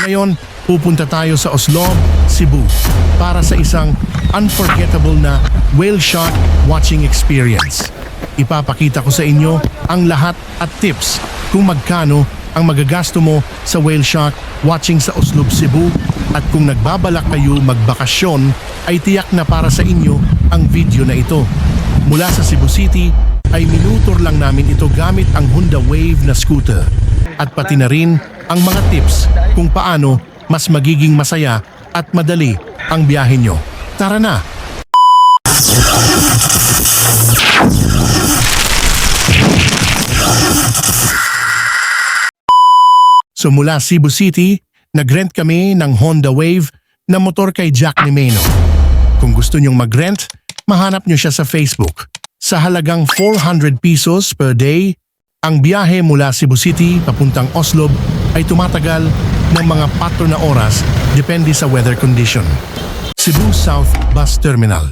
Ngayon, pupunta tayo sa Oslo, Cebu para sa isang unforgettable na whale shark watching experience. Ipapakita ko sa inyo ang lahat at tips kung magkano ang magagasto mo sa whale shark watching sa Oslo, Cebu at kung nagbabalak kayo magbakasyon ay tiyak na para sa inyo ang video na ito. Mula sa Cebu City ay minutor lang namin ito gamit ang Honda Wave na scooter at pati na rin ang mga tips kung paano mas magiging masaya at madali ang biyahe nyo. Tara na! So mula Cebu City, nagrent kami ng Honda Wave na motor kay Jack Nimeno. Kung gusto nyong magrent, mahanap nyo siya sa Facebook. Sa halagang 400 pesos per day, ang biyahe mula Cebu City papuntang Oslo ay tumatagal ng mga 4 na oras depende sa weather condition. Cebu South Bus Terminal.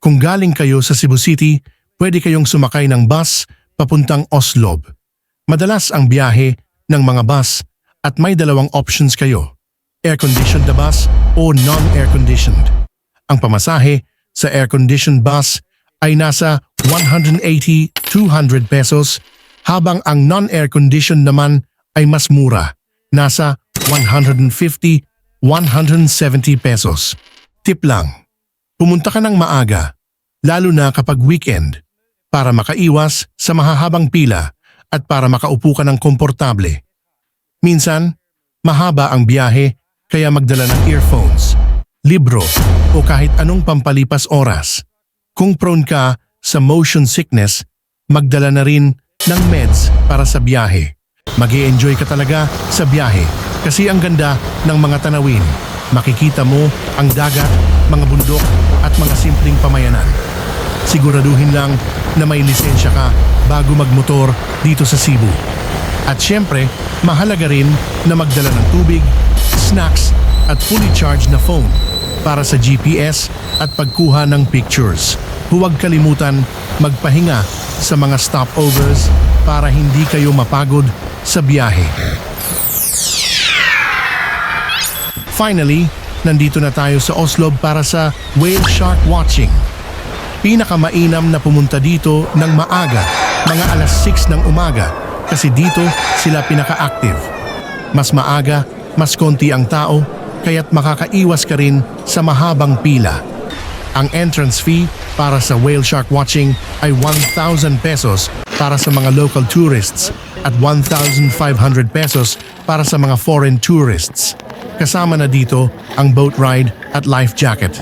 Kung galing kayo sa Cebu City, pwede kayong sumakay ng bus papuntang Oslo. Madalas ang biyahe ng mga bus at may dalawang options kayo. Air-conditioned na bus o non-air-conditioned. Ang pamasahe sa air-conditioned bus ay nasa 180-200 pesos habang ang non-air-conditioned naman ay mas mura, nasa 150-170 pesos. Tip lang, pumunta ka ng maaga, lalo na kapag weekend, para makaiwas sa mahahabang pila at para makaupo ka ng komportable. Minsan, mahaba ang biyahe kaya magdala ng earphones, libro o kahit anong pampalipas oras. Kung prone ka sa motion sickness, magdala na rin ng meds para sa biyahe. mag enjoy ka talaga sa biyahe kasi ang ganda ng mga tanawin. Makikita mo ang dagat, mga bundok at mga simpleng pamayanan. Siguraduhin lang na may lisensya ka bago magmotor dito sa Cebu. At syempre, mahalaga rin na magdala ng tubig, snacks at fully charged na phone para sa GPS at pagkuha ng pictures. Huwag kalimutan magpahinga sa mga stopovers para hindi kayo mapagod sa biyahe. Finally, nandito na tayo sa Oslo para sa whale shark watching. Pinakamainam na pumunta dito ng maaga, mga alas 6 ng umaga kasi dito sila pinaka-active. Mas maaga, mas konti ang tao, kaya't makakaiwas ka rin sa mahabang pila. Ang entrance fee para sa whale shark watching ay 1,000 pesos para sa mga local tourists at 1,500 pesos para sa mga foreign tourists. Kasama na dito ang boat ride at life jacket.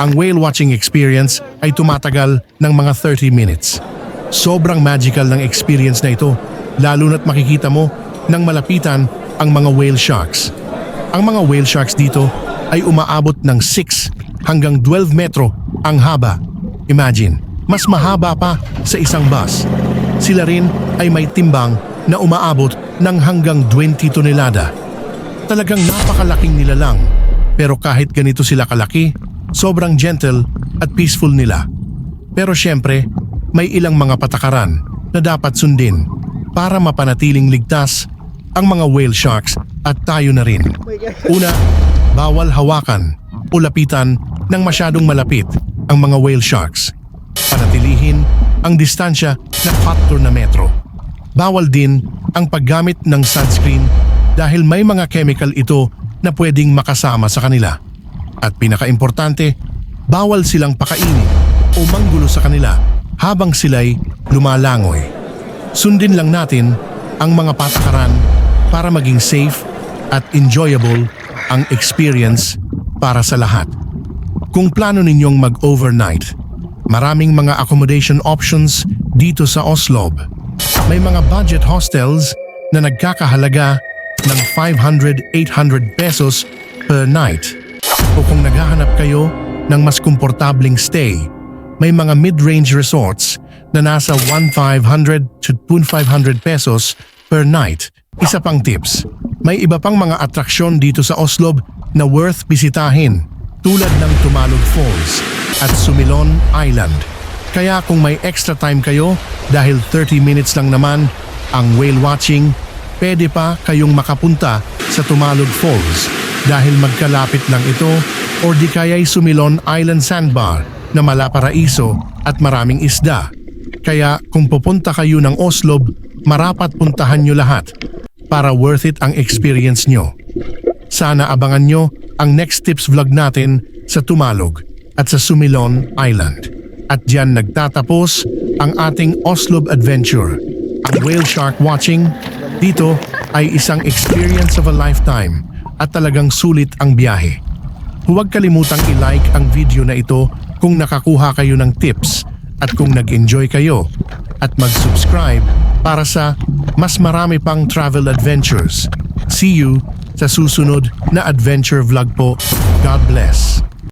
Ang whale watching experience ay tumatagal ng mga 30 minutes. Sobrang magical ng experience na ito, lalo na't makikita mo ng malapitan ang mga whale sharks. Ang mga whale sharks dito ay umaabot ng 6 hanggang 12 metro ang haba. Imagine, mas mahaba pa sa isang bus. Sila rin ay may timbang na umaabot ng hanggang 20 tonelada. Talagang napakalaking nila lang. Pero kahit ganito sila kalaki, sobrang gentle at peaceful nila. Pero syempre, may ilang mga patakaran na dapat sundin para mapanatiling ligtas ang mga whale sharks at tayo na rin. Una, bawal hawakan o lapitan ng masyadong malapit ang mga whale sharks. Panatilihin ang distansya ng 4 na metro. Bawal din ang paggamit ng sunscreen dahil may mga chemical ito na pwedeng makasama sa kanila. At pinakaimportante, bawal silang pakainin o manggulo sa kanila habang sila'y lumalangoy. Sundin lang natin ang mga patakaran para maging safe at enjoyable ang experience para sa lahat. Kung plano ninyong mag-overnight, maraming mga accommodation options dito sa Oslo. May mga budget hostels na nagkakahalaga ng 500-800 pesos per night. O kung naghahanap kayo ng mas komportabling stay, may mga mid-range resorts na nasa 1,500 to 2,500 pesos per night. Isa pang tips, may iba pang mga atraksyon dito sa Oslo na worth bisitahin tulad ng Tumalog Falls at Sumilon Island. Kaya kung may extra time kayo, dahil 30 minutes lang naman ang whale watching, pwede pa kayong makapunta sa Tumalog Falls dahil magkalapit lang ito or di kaya'y Sumilon Island Sandbar na malaparaiso at maraming isda. Kaya kung pupunta kayo ng Oslob, marapat puntahan nyo lahat para worth it ang experience nyo. Sana abangan nyo ang next tips vlog natin sa Tumalog at sa Sumilon Island. At diyan nagtatapos ang ating Oslob adventure. Ang whale shark watching dito ay isang experience of a lifetime at talagang sulit ang biyahe. Huwag kalimutang i-like ang video na ito kung nakakuha kayo ng tips at kung nag-enjoy kayo at mag-subscribe para sa mas marami pang travel adventures. See you sa susunod na adventure vlog po. God bless.